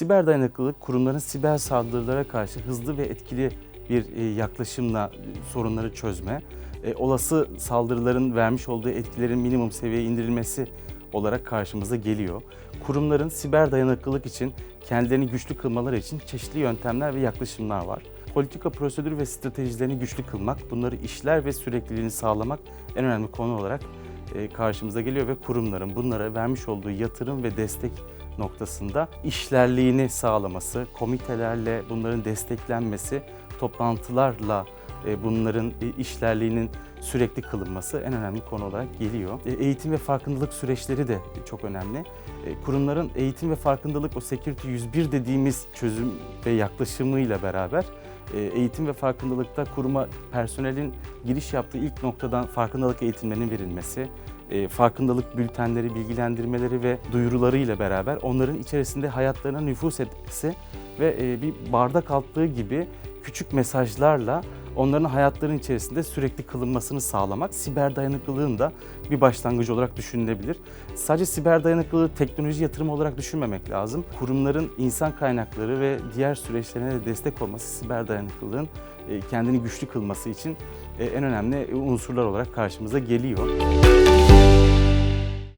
Siber dayanıklılık kurumların siber saldırılara karşı hızlı ve etkili bir e, yaklaşımla e, sorunları çözme, e, olası saldırıların vermiş olduğu etkilerin minimum seviyeye indirilmesi olarak karşımıza geliyor. Kurumların siber dayanıklılık için kendilerini güçlü kılmaları için çeşitli yöntemler ve yaklaşımlar var. Politika prosedür ve stratejilerini güçlü kılmak, bunları işler ve sürekliliğini sağlamak en önemli konu olarak karşımıza geliyor ve kurumların bunlara vermiş olduğu yatırım ve destek noktasında işlerliğini sağlaması, komitelerle bunların desteklenmesi, toplantılarla e, bunların e, işlerliğinin sürekli kılınması en önemli konu olarak geliyor. E, Eğitim ve farkındalık süreçleri de çok önemli. Kurumların eğitim ve farkındalık o Security 101 dediğimiz çözüm ve yaklaşımıyla beraber eğitim ve farkındalıkta kuruma personelin giriş yaptığı ilk noktadan farkındalık eğitimlerinin verilmesi, farkındalık bültenleri, bilgilendirmeleri ve duyurularıyla beraber onların içerisinde hayatlarına nüfus etmesi ve e, bir bardak altlığı gibi küçük mesajlarla onların hayatlarının içerisinde sürekli kılınmasını sağlamak siber dayanıklılığın da bir başlangıcı olarak düşünülebilir. Sadece siber dayanıklılığı teknoloji yatırımı olarak düşünmemek lazım. Kurumların insan kaynakları ve diğer süreçlerine de destek olması siber dayanıklılığın e, kendini güçlü kılması için e, en önemli unsurlar olarak karşımıza geliyor.